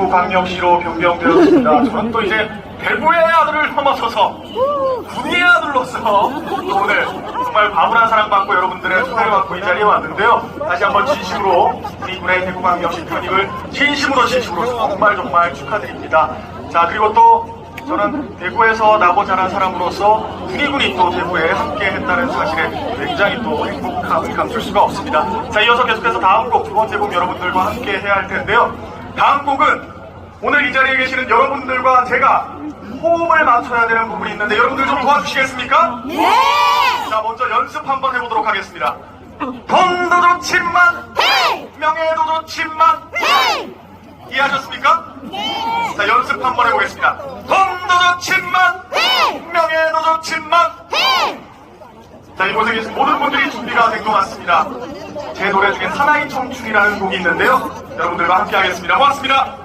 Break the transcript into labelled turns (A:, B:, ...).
A: 대구광역시로 변경되었습니다. 저는 또 이제 대구의 아들을 넘어서서 군의 아들로서 오늘 정말 과분한 사랑받고 여러분들의 초대를 받고 이 자리에 왔는데요. 다시 한번 진심으로 우리 군의 대구광역시 편입을 진심으로 진심으로 정말 정말 축하드립니다. 자 그리고 또 저는 대구에서 나고 자란 사람으로서 군이군이 또 대구에 함께 했다는 사실에 굉장히 또 행복함을 감출 수가 없습니다. 자, 이어서 계속해서 다음 곡 두 번째 곡 여러분들과 함께 해야 할 텐데요. 다음 곡은 오늘 이 자리에 계시는 여러분들과 제가 호흡을 맞춰야 되는 부분이 있는데 여러분들 좀 도와주시겠습니까?
B: 네!
A: 자, 먼저 연습 한번 해보도록 하겠습니다. 돈도 좋지만, 명예도 좋지만, 이해하셨습니까? 자, 연습 한번 해보겠습니다. 돈도 좋지만, 명예도 좋지만, 자, 이곳에 계신 모든 분들이 준비가 된 것 같습니다. 제 노래 중에 사나이 청춘이라는 곡이 있는데요. 여러분들과 함께 하겠습니다. 고맙습니다.